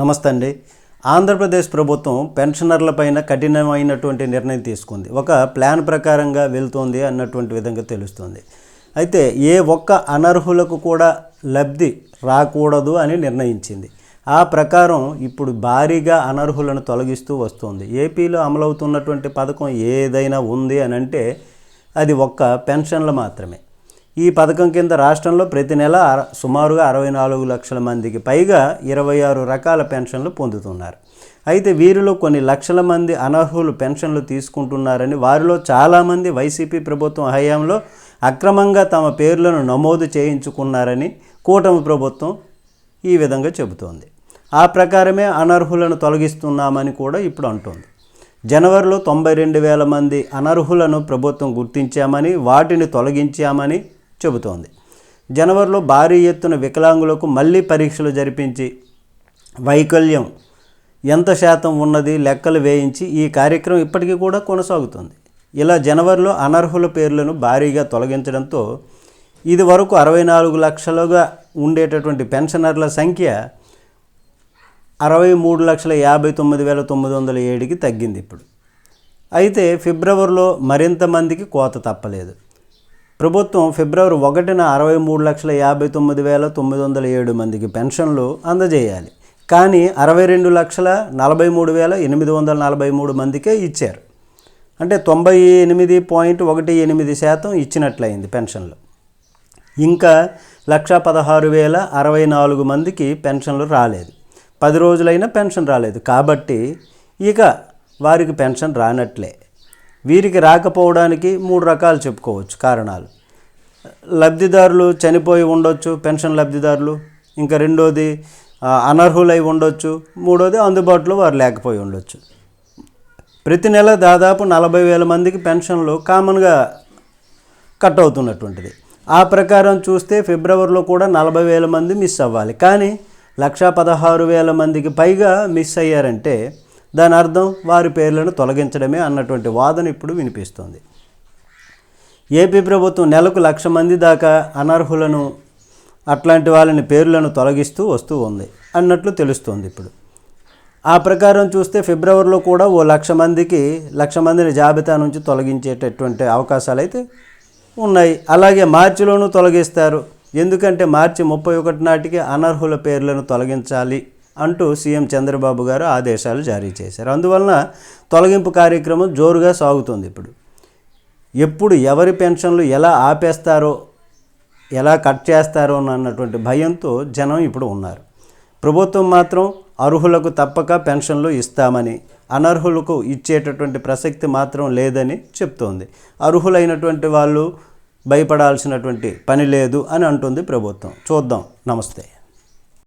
నమస్తే అండి ఆంధ్రప్రదేశ్ ప్రభుత్వం పెన్షనర్లపైన కఠినమైనటువంటి నిర్ణయం తీసుకుంది. ఒక ప్లాన్ ప్రకారంగా వెళ్తోంది అన్నటువంటి విధంగా తెలుస్తుంది. అయితే ఏ ఒక్క అనర్హులకు కూడా లబ్ధి రాకూడదు అని నిర్ణయించింది. ఆ ప్రకారం ఇప్పుడు భారీగా అనర్హులను తొలగిస్తూ వస్తుంది. ఏపీలో అమలవుతున్నటువంటి పథకం ఏదైనా ఉంది అని అంటే అది ఒక్క పెన్షన్లు మాత్రమే. ఈ పథకం కింద రాష్ట్రంలో ప్రతి నెల సుమారుగా అరవై నాలుగు లక్షల మందికి పైగా ఇరవై ఆరు రకాల పెన్షన్లు పొందుతున్నారు. అయితే వీరిలో కొన్ని లక్షల మంది అనర్హులు పెన్షన్లు తీసుకుంటున్నారని వారిలో చాలామంది వైసీపీ ప్రభుత్వం హయాంలో అక్రమంగా తమ పేర్లను నమోదు చేయించుకున్నారని కూటమి ప్రభుత్వం ఈ విధంగా చెబుతోంది. ఆ ప్రకారమే అనర్హులను తొలగిస్తున్నామని కూడా ఇప్పుడు అంటోంది. జనవరిలో తొంభై రెండు వేల మంది అనర్హులను ప్రభుత్వం గుర్తించామని వాటిని తొలగించామని చెబుతోంది. జనవరిలో భారీ ఎత్తున వికలాంగులకు మళ్ళీ పరీక్షలు జరిపించి వైకల్యం ఎంత శాతం ఉన్నది లెక్కలు వేయించి ఈ కార్యక్రమం ఇప్పటికీ కూడా కొనసాగుతుంది. ఇలా జనవరిలో అనర్హుల పేర్లను భారీగా తొలగించడంతో ఇది వరకు అరవై నాలుగు లక్షలుగా ఉండేటటువంటి పెన్షనర్ల సంఖ్య అరవై మూడు లక్షల యాభై తొమ్మిది వేల తొమ్మిది వందల ఏడుకి తగ్గింది ఇప్పుడు. అయితే ఫిబ్రవరిలో మరింత మందికి కోత తప్పలేదు. ప్రభుత్వం ఫిబ్రవరి ఒకటిన అరవై మూడు లక్షల యాభై తొమ్మిది వేల తొమ్మిది వందల ఏడు మందికి పెన్షన్లు అందజేయాలి. కానీ అరవై రెండు లక్షల నలభై మూడు వేల ఎనిమిది వందల నలభై మూడు మందికే ఇచ్చారు. అంటే తొంభై ఎనిమిది పాయింట్ ఒకటి ఎనిమిది శాతం ఇచ్చినట్లయింది పెన్షన్లు. ఇంకా లక్ష పదహారు వేల అరవై నాలుగు మందికి పెన్షన్లు రాలేదు. పది రోజులైనా పెన్షన్ రాలేదు. కాబట్టి ఇక వారికి పెన్షన్ రానట్లే. వీరికి రాకపోవడానికి మూడు రకాలు చెప్పుకోవచ్చు కారణాలు. లబ్ధిదారులు చనిపోయి ఉండొచ్చు పెన్షన్ లబ్ధిదారులు. ఇంకా రెండోది అనర్హులై ఉండొచ్చు. మూడోది అందుబాటులో వారు లేకపోయి ఉండొచ్చు. ప్రతి నెల దాదాపు నలభై వేల మందికి పెన్షన్లు కామన్గా కట్ అవుతున్నటువంటిది. ఆ ప్రకారం చూస్తే ఫిబ్రవరిలో కూడా నలభై వేల మంది మిస్ అవ్వాలి. కానీ లక్షా పదహారు వేల మందికి పైగా మిస్ అయ్యారంటే దాని అర్థం వారి పేర్లను తొలగించడమే అన్నటువంటి వాదన ఇప్పుడు వినిపిస్తోంది. ఏపీ ప్రభుత్వం నెలకు లక్ష మంది దాకా అనర్హులను అట్లాంటి వాళ్ళని పేర్లను తొలగిస్తూ వస్తూ ఉంది అన్నట్లు తెలుస్తోంది ఇప్పుడు. ఆ ప్రకారం చూస్తే ఫిబ్రవరిలో కూడా ఓ లక్ష మందికి లక్ష మందిని జాబితా నుంచి తొలగించేటటువంటి అవకాశాలు అయితే ఉన్నాయి. అలాగే మార్చిలోనూ తొలగిస్తారు. ఎందుకంటే మార్చి ముప్పై ఒకటి నాటికి అనర్హుల పేర్లను తొలగించాలి. అంటూ సీఎం చంద్రబాబు గారు ఆదేశాలు జారీ చేశారు. అందువలన తొలగింపు కార్యక్రమం జోరుగా సాగుతుంది ఇప్పుడు. ఎప్పుడు ఎవరి పెన్షన్లు ఎలా ఆపేస్తారో ఎలా కట్ చేస్తారో అన్నటువంటి భయంతో జనం ఇప్పుడు ఉన్నారు. ప్రభుత్వం మాత్రం అర్హులకు తప్పక పెన్షన్లు ఇస్తామని అనర్హులకు ఇచ్చేటటువంటి ప్రసక్తి మాత్రం లేదని చెప్తోంది. అర్హులైనటువంటి వాళ్ళు భయపడాల్సినటువంటి పని లేదు అని అంటుంది ప్రభుత్వం. చూద్దాం. నమస్తే.